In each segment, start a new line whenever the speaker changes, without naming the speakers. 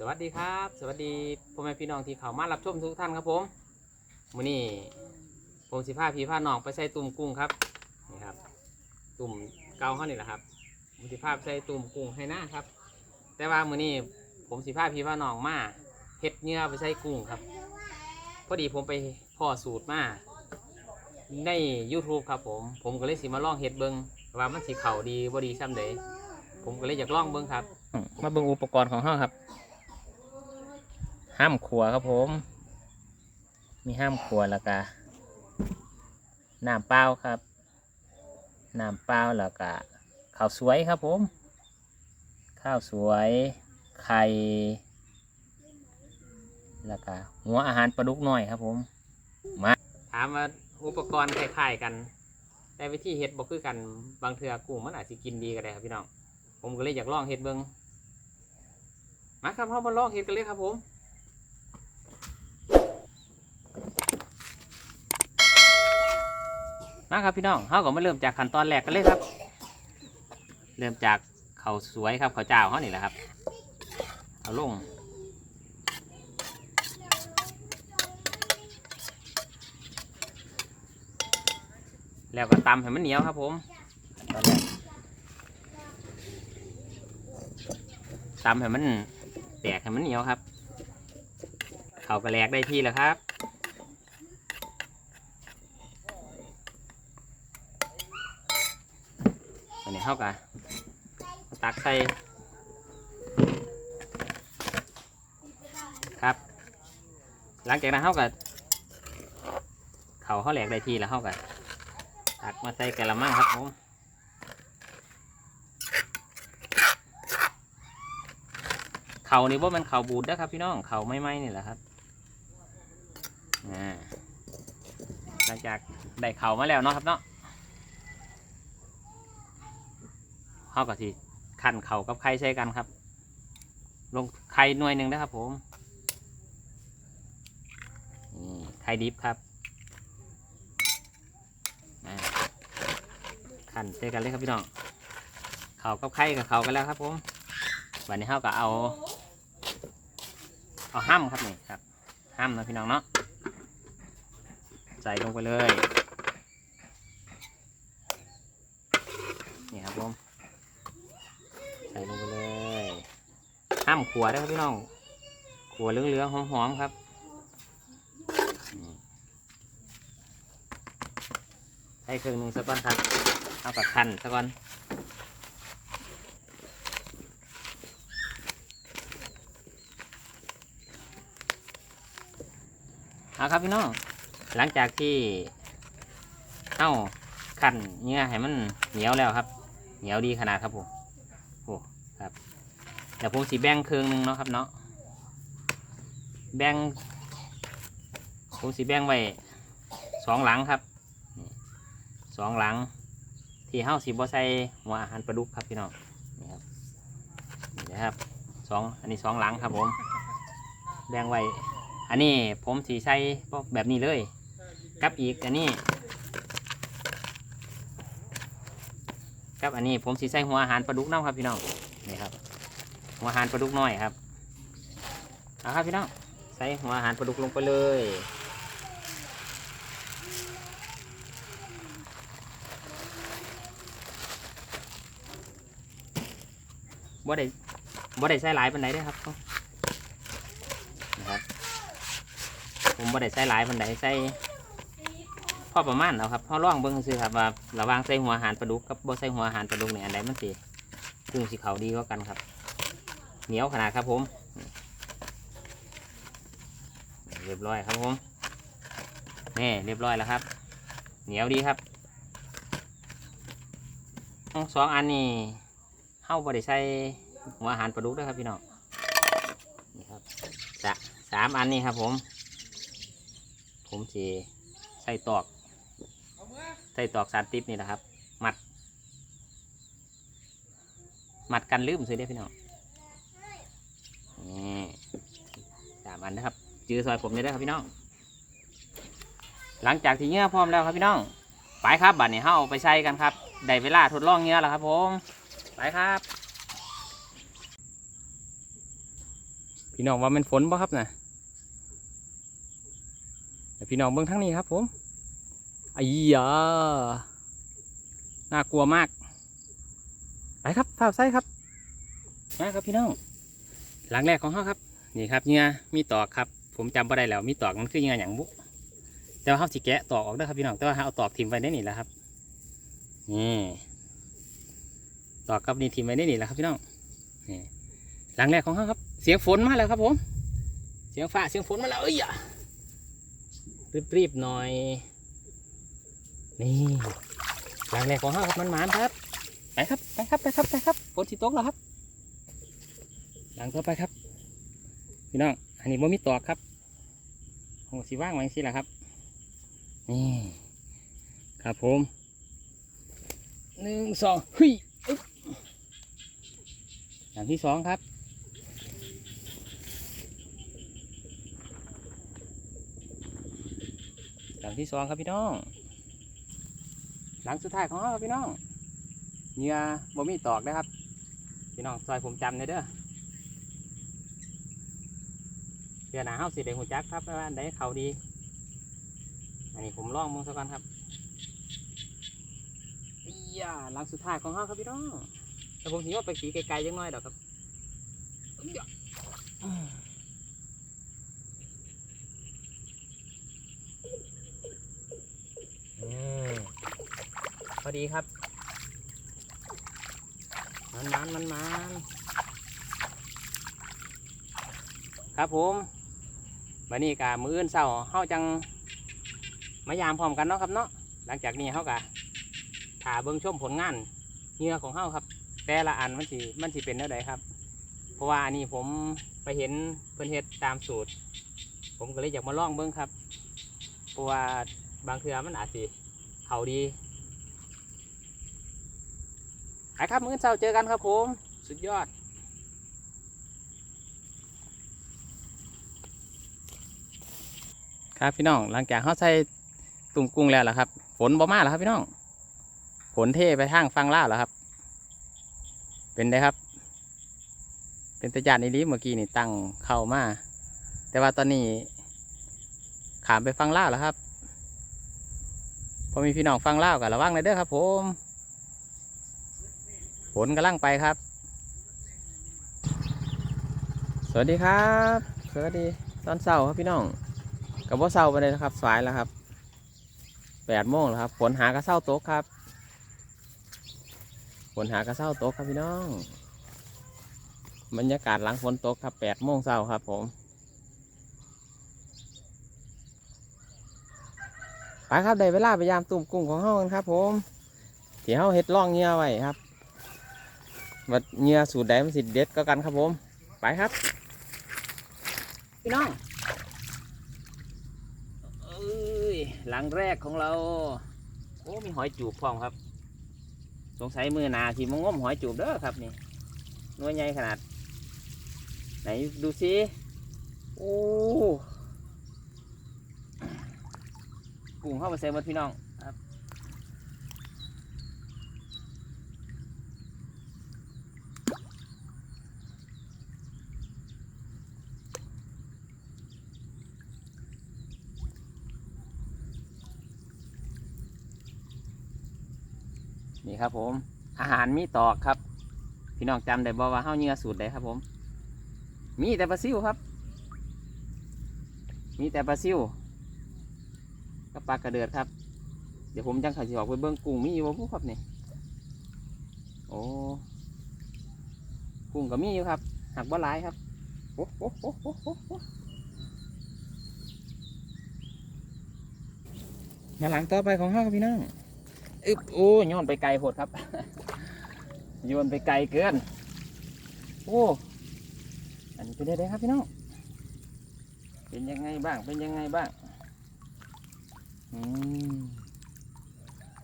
สวัสดีครับ สวัสดีพ่อแม่พี่น้องที่เข้ามารับชมทุกท่านครับผมมื้อนี้ผมสิพาพี่พาน้องไปใส่ตุ่มกุ้งครับนี่ครับ ตุ่มเกาเขานี่แหละครับผมสิพาไปใส่ตุ่มกุ้งให้หน้าครับ แต่ว่ามื้อนี้ผมสิพาพี่พาน้องมาเฮ็ดเนื้อไปใส่กุ้งครับ พอดีผมไปพ่อสูตรมาใน YouTube ครับผม ผมก็เลยสิมาลองเฮ็ดเบิงว่ามันสิเข้าดีบ่ดีซ้ำใดผมก็เลยอยากลองเบิงครับ มาเบิงอุปกรณ์ของเฮาครับ ห้ามขัวครับผม มีห้ามขัวแล้วก็น้ำเปล่าครับน้ำเปล่าแล้วก็ข้าวสวยครับผม ข้าวสวยไข่แล้วก็หัวอาหารปลาดุกหน่อยครับผมมาถามว่าอุปกรณ์คล้ายๆกัน แต่วิธีเฮ็ดบ่คือกันบางเทื่อกุ้งมันอาจจะกินดีก็ได้ครับพี่น้องผมก็เลยอยากลองเฮ็ดเบิ่งมาครับเฮามาลองเฮ็ดกันเลยครับผม มาครับพี่น้องเขาก็มาเริ่มจากขั้นตอนแรกกันเลยครับ เริ่มจากเขาสวยครับเขาเจ้าเขานี่แหละครับ เอาลงแล้วก็ตำให้มันเหนียวครับผมตอนแรกตำให้มันแตกให้มันเหนียวครับ เขากระแลกได้ที่แล้วครับ อันนี้ เขากันตักใส่ครับ หลังจากนั้นเข้ากับเขาเขาแหลกได้ทีแล้วเข้ากันตักมาใส่กระมังครับผมเขานี่ว่ามันเขาบูดนะครับพี่น้องเขาไม่ไหมนี่แหละครับหลังจากได้เข่ามาแล้วเนาะครับเนาะ เข้ากับที่ขันเข่ากับไข่ใช้กันครับ ลงไข่หน่วยหนึ่งนะครับผมนี่ไข่ดิบครับขันใช้กันเลยครับพี่น้องเข่ากับไข่กับเข่ากันแล้วครับผมวันนี้เขากับเอา เอาห้ำครับนี่ครับห้ำนะพี่น้องเนาะใส่ลงไปเลย นี่ครับผม ใส่ลงไปเลยห้ามขัวด้วยครับพี่น้องขัวเหลืองๆหอมๆครับใส่เครื่องหนึ่งสักก้อนครับเอากับคันสักก้อนเอาครับพี่น้อง หลังจากที่เอาขันเนื้อให้มันเหนียวแล้วครับ เหนียวดีขนาดครับผม เดี๋ยวผมสีแบ่งครึ่งหนึ่งเนาะครับเนาะแบ่งผมสีแบ่งไว้สองหลังครับสองหลัง ที่เฮ้าสีบอใส่หัวอาหารปลาดุกครับพี่น้องนี่ครับนี่ครับสองอันนี้สองหลังครับผม แบ่งไว้อันนี้ผมสีใส่แบบนี้เลย กับอีกอันนี้ครับอันนี้ผมสีใส่หัวอาหารปลาดุกน้ำครับพี่น้องนี่ครับ หัวอาหารปลาดุกน้อยครับเอาครับพี่น้องใส่หัวอาหารปลาดุกลงไปเลยบ่ได้บ่ได้ใส่หลายปันไดเด้ครับนะครับ ผมบ่ได้ใส่หลายปันไดใส่พอประมาณเอาครับพอล่องเบิ้งซื้อครับว่าระว่างใส่หัวอาหารปลาดุกกับบ่ใส่หัวอาหารปลาดุกเนี่ยอันใดมันสิกุ้งสีเขาดีกว่ากันครับ เหนียวขนาดครับผมเรียบร้อยครับผมนี่เรียบร้อยแล้วครับ เหนียวดีครับทั้งสองอันนี้เข้าบริใส่หัวอาหารปลาดุกด้วยครับพี่น้องนี่ครับสะสามอันนี้ครับผม ผมสีใส่ตอกใส่ตอกสารติปนี่แหละครับ มัด มัดกันลืมซื้อได้พี่น้อง นี่ันนะครับจือซอยผมเลยนะครับพี่น้อง หลังจากที่เงี้ยพร้อมแล้วครับพี่น้อง ไปครับบัดนี้เฮาเอาไปใส่กันครับได้เวลาทดลองเงี้ยแล้วครับ ผม ไปครับ พี่น้องว่ามันฝนป่ะครับนะพี่น้องเบื้องทั้งนี้ครับ ผมไอ้ยาน่ากลัวมาก ไปครับฝ้าไส้ครับมาครับพี่น้อง หลังแรกของเขาครับ นี่ครับเหงื่อมีตอกครับ ผมจำบ่ได้แล้วมีตอกมันคือเหงื่อย่างบุแต่ว่าเขาสิแกะตอกออกเด้ครับพี่น้องแต่ว่าเอาตอกทิมไว้ได้นี่แหละครับนี่ตอกกับนี่ทิมไว้ได้นี่แหละครับพี่น้องนี่หลังแรกของเขาครับ เสียงฝนมาแล้วครับผม เสียงฟ้าเสียงฝนมาแล้วเอ้ยอะรีบๆหน่อย นี่หลังแรกของเขาครับมันหมานครับไปครับไปครับไปครับไปครับฝนสิตกแล้วครับ หลังต่อไปครับ พี่น้อง อันนี้บ่มีตอกครับผมก็สิว่างไว้สิแหละครับ นี่ ครับผมหนึ่งสองฮ้ยอึ๊บอย่างที่สองครับ อย่างที่สองครับพี่น้อง หลังสุดท้ายของเราครับพี่น้อง เหงื่อบ่มีตอกนะครับ พี่น้องซอยผมจำเลยเด้อ เดี๋ยวหนาเฮาสิได้หูจักครับว่าอันใดเขาดี อันนี้ผมลองมึงสักก่อนครับอียาหลังสุดท้ายของเขาครับพี่น้องแต่ผมถือว่าไปสีไกลๆยังน้อยดอกครับอียะอืมพอดีครับ มันมันมันมันครับผม วันนี้กะมืออื่นเศร้าเฮาจังมายามพร้อมกันเนาะครับเนาะหลังจากนี้เขากะถ่าเบิ้งชมผลงานเหงื่อของเขาครับ แต่ละอันมันสิมันสิเป็นเท่าใดครับ เพราะว่าอันนี้ผมไปเห็นเพิ่นเฮ็ดตามสูตร ผมก็เลยอยากมาลองเบิ้งครับเพราะว่าบางเทื่อมันอาจสิเขาดีไปครับมื้อเช้าเจอกันครับผม สุดยอด ครับพี่น้องหลังจากเขาใส่ตุ่มกุ้งแล้วล่ะครับ ฝนบ่มาแล้วครับพี่น้องฝนเทไปทางฟังล่าแล้วครับ เป็นไงครับ เป็นตะยานอีลีเมื่อกี้นี่ตั้งเข้ามา แต่ว่าตอนนี้ ขามไปฟังล่าแล้วครับพอมีพี่น้องฟังล่ากับระวังเลยเด้อครับ ผมฝนกำลังไปครับ สวัสดีครับ สวัสดีตอนเช้าครับพี่น้อง กับว่าเศร้าไปเลยนะครับสายแล้วครับแปดโมงแล้วครับฝนหากระเศร้าโต๊ะครับฝนหากระเศร้าโต๊ะครับพี่น้องบรรยากาศหลังฝนตกครับแปดโมงเช้าครับผมไปครับได้เวลาไปยามตุ่มกุ้งของเฮากันครับ ผมที่เฮาเฮ็ดล่องเงื่อไว้ครับวัดเงื่อสูตรใดมันสิเด็ดก็กันครับผม ไปครับ พี่น้อง เอ้ย หลังแรกของเรา โอ้มีหอยจูบพร้อมครับ สงสัยมือหนาที่มงง้มหอยจูบเด้อครับนี่หน่วยใหญ่ขนาด ไหนดูสิโอ้กุ้งเข้ามาเซฟหมดพี่น้อง นี่ครับผม อาหารมีตอกครับ พี่น้องจำได้บ่ว่าเฮาเหงื่อสูตรใดครับผม มีแต่ปลาซิวครับ มีแต่ปลาซิวกับปลากระเดือดครับ เดี๋ยวผมจังขาสิออกไปเบิ้งกุ้งมีอยู่บ่ผู้ครับนี่โอ้กุ้งก็มีอยู่ครับหักบ่หลายครับโอ้โหโอ้โหโอ้โอ้โหมาหลังต่อไปของเฮาพี่น้อง อึบโอ้โยนไปไกลโหดครับ โยนไปไกลเกิน โอ้อันนี้เป็นยังไงครับพี่น้องเป็นยังไงบ้างเป็นยังไงบ้างอืม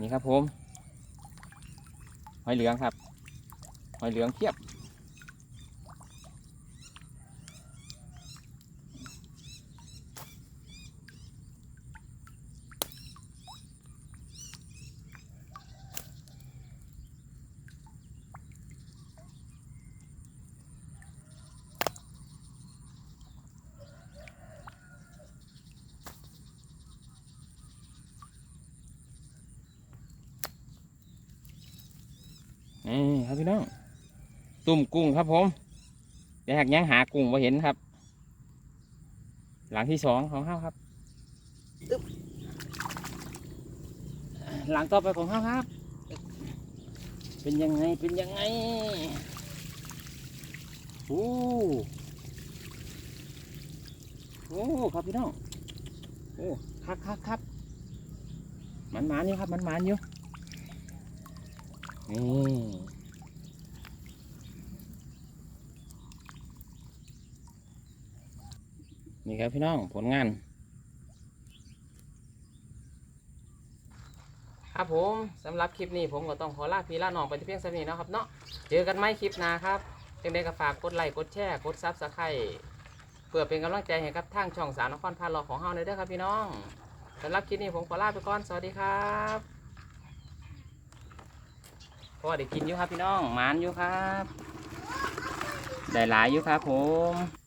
นี่ครับผมหอยเหลืองครับหอยเหลืองเทียบ นี่ครับพี่น้องตุ่มกุ้งครับผมเดี๋ยวหากยังหากุ้งมาเห็นครับ หลังที่สองของข้าครับหลังต่อไปของข้าครับ เป็นยังไงเป็นยังไงโอ้โอ้ครับพี่น้องโอ้คักคักครับมันหมานอยู่ครับมันหมานอยู่ นี่นี่ครับพี่น้องผลงาน ครับผมสำหรับคลิปนี้ผมก็ต้องขอลาพี่ลาน้องไปที่เพียงเท่านี้นะครับเนาะเจอกันไหมคลิปหน้าครับจังได้ก็ฝากกดไลค์กดแชร์กดซับสไครต์เพื่อเป็นกำลังใจให้กับทางช่องสาวนครพาลอของเฮาเลยเด้อครับพี่น้องสำหรับคลิปนี้ผมขอลาไปก่อนสวัสดีครับ พอได้กินอยู่ครับพี่น้องหมานอยู่ครับ ได้หลายอยู่ครับผม